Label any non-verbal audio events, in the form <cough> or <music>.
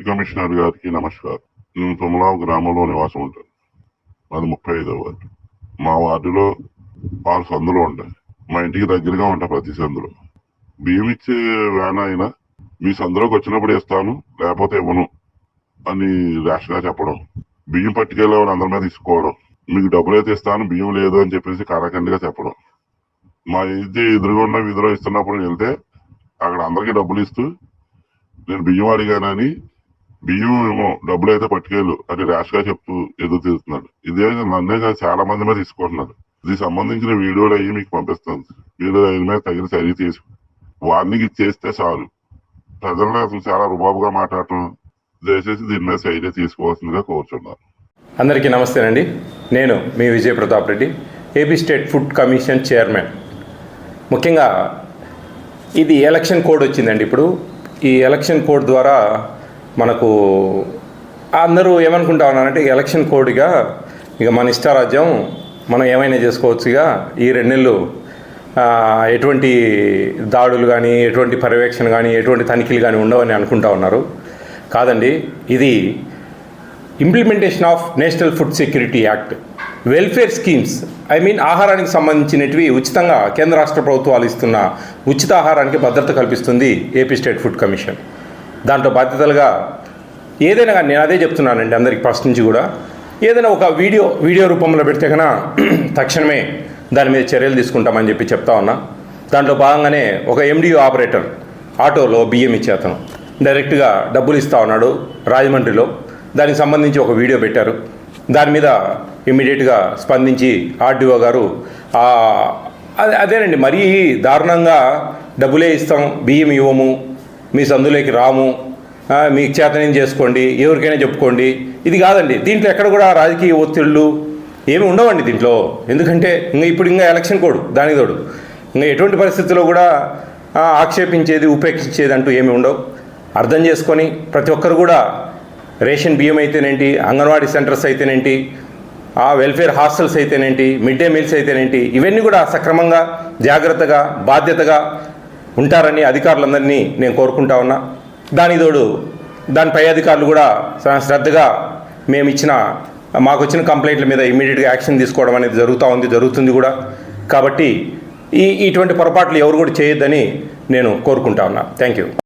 Deputy commissioner గారికి నమస్కారం. నేను తుమలావు గ్రామంలో నివాసం ఉంటాను. అది ముప్పై ఐదో వార్డు. మా వార్డులో ఆరు సందులు ఉంటాయి. మా ఇంటికి దగ్గరగా ఉంటాయి ప్రతి సందులో. బియ్యం ఇచ్చే వ్యాన్ అయినా మీ సందులోకి వచ్చినప్పుడు ఇస్తాను లేకపోతే ఇవ్వను అని ర్యాష్గా చెప్పడం. బియ్యం పట్టుకెళ్ళేవాడు అందరి మీద తీసుకోవడం మీకు డబ్బులు అయితే ఇస్తాను బియ్యం లేదు అని చెప్పేసి కరాఖండిగా చెప్పడం. మా ఇది ఎదురుగా ఉన్న వీధిలో ఇస్తున్నప్పుడు వెళ్తే అక్కడ అందరికీ డబ్బులు ఇస్తూ నేను బియ్యం అడిగానని బియ్యం ఏమో డబ్బులు అయితే పట్టుకెళ్ళు అని ర్యాష్గా చెప్తూ ఎదురు తీరుతున్నాడు ఇదే నన్నే కాదు చాలా మంది మీద తీసుకుంటున్నారు దీనికి సంబంధించిన వీడియోలు అయ్యి మీకు పంపిస్తాను. మీరు దాని మీద తగిన చర్య తీసుకు. వార్నింగ్ ఇచ్చేస్తే చాలు. ప్రజలను అసలు చాలా రుబాబుగా మాట్లాడటం దయచేసి దీని మీద చర్య తీసుకోవాల్సిందిగా కోరుచున్నాను. అందరికీ నమస్తేనండి. నేను మీ Vijaya Pratap Reddy AP state food commission chairman. ముఖ్యంగా ఇది ఎలక్షన్ కోడ్ వచ్చిందండి ఇప్పుడు. ఈ ఎలక్షన్ కోడ్ ద్వారా మనకు అందరూ ఏమనుకుంటా ఉన్నారంటే ఎలక్షన్ కోడ్గా ఇక మన ఇష్టారాజ్యం మనం ఏమైనా చేసుకోవచ్చు ఇక ఈ రెండు నెలలు ఎటువంటి దాడులు కానీ ఎటువంటి పర్యవేక్షణ కానీ ఎటువంటి తనిఖీలు కానీ ఉండవని అనుకుంటా ఉన్నారు. కాదండి ఇది implementation of national food security act welfare schemes I mean ఆహారానికి సంబంధించినవి ఉచితంగా కేంద్ర రాష్ట్ర ప్రభుత్వాలు ఇస్తున్న ఉచిత ఆహారానికి భద్రత కల్పిస్తుంది ఏపీ స్టేట్ ఫుడ్ కమిషన్ దాంట్లో బాధ్యతలుగా ఏదైనా కానీ నేను అదే చెప్తున్నానండి అందరికి ఫస్ట్ నుంచి కూడా. ఏదైనా ఒక వీడియో వీడియో రూపంలో పెడితే కన్నా <clears throat> తక్షణమే దాని మీద చర్యలు తీసుకుంటామని చెప్పి చెప్తా ఉన్నా. దాంట్లో భాగంగానే ఒక ఎండియూ ఆపరేటర్ ఆటోలో బియ్యం ఇచ్చే అతను. డైరెక్ట్గా డబ్బులు ఇస్తా ఉన్నాడు రాజమండ్రిలో. దానికి సంబంధించి ఒక వీడియో పెట్టారు. దాని మీద ఇమ్మీడియట్గా స్పందించి ఆర్డీఓ గారు అదే అదేనండి మరీ దారుణంగా డబ్బులే ఇస్తాం బియ్యం ఇవ్వము మీ సందులోకి రాము మీకు చేతనేం చేసుకోండి ఎవరికైనా చెప్పుకోండి. ఇది కాదండి దీంట్లో ఎక్కడ కూడా రాజకీయ ఒత్తిళ్ళు ఏమి ఉండవండి దీంట్లో. ఎందుకంటే ఇంకా ఇప్పుడు ఇంకా ఎలక్షన్ కోడ్ దానికి తోడు. ఇంకా ఎటువంటి పరిస్థితుల్లో కూడా ఆక్షేపించేది ఉపేక్షించేది అంటూ ఏమి ఉండవు. అర్థం చేసుకొని ప్రతి ఒక్కరు కూడా రేషన్ బియ్యం అయితేనేంటి అంగన్వాడీ సెంటర్స్ అయితేనేంటి ఆ వెల్ఫేర్ హాస్టల్స్ అయితేనేంటి మిడ్ డే మీల్స్ అయితేనేంటి ఇవన్నీ కూడా సక్రమంగా జాగ్రత్తగా బాధ్యతగా ఉంటారని అధికారులందరినీ నేను కోరుకుంటా ఉన్నా. దాని తోడు దాని పై అధికారులు కూడా చాలా శ్రద్ధగా మేము ఇచ్చిన మాకు వచ్చిన కంప్లైంట్ల మీద ఇమీడియట్గా యాక్షన్ తీసుకోవడం అనేది జరుగుతూ ఉంది జరుగుతుంది కూడా. కాబట్టి ఈ ఇటువంటి పొరపాట్లు ఎవరు కూడా చేయొద్దని నేను కోరుకుంటా ఉన్నా. Thank you.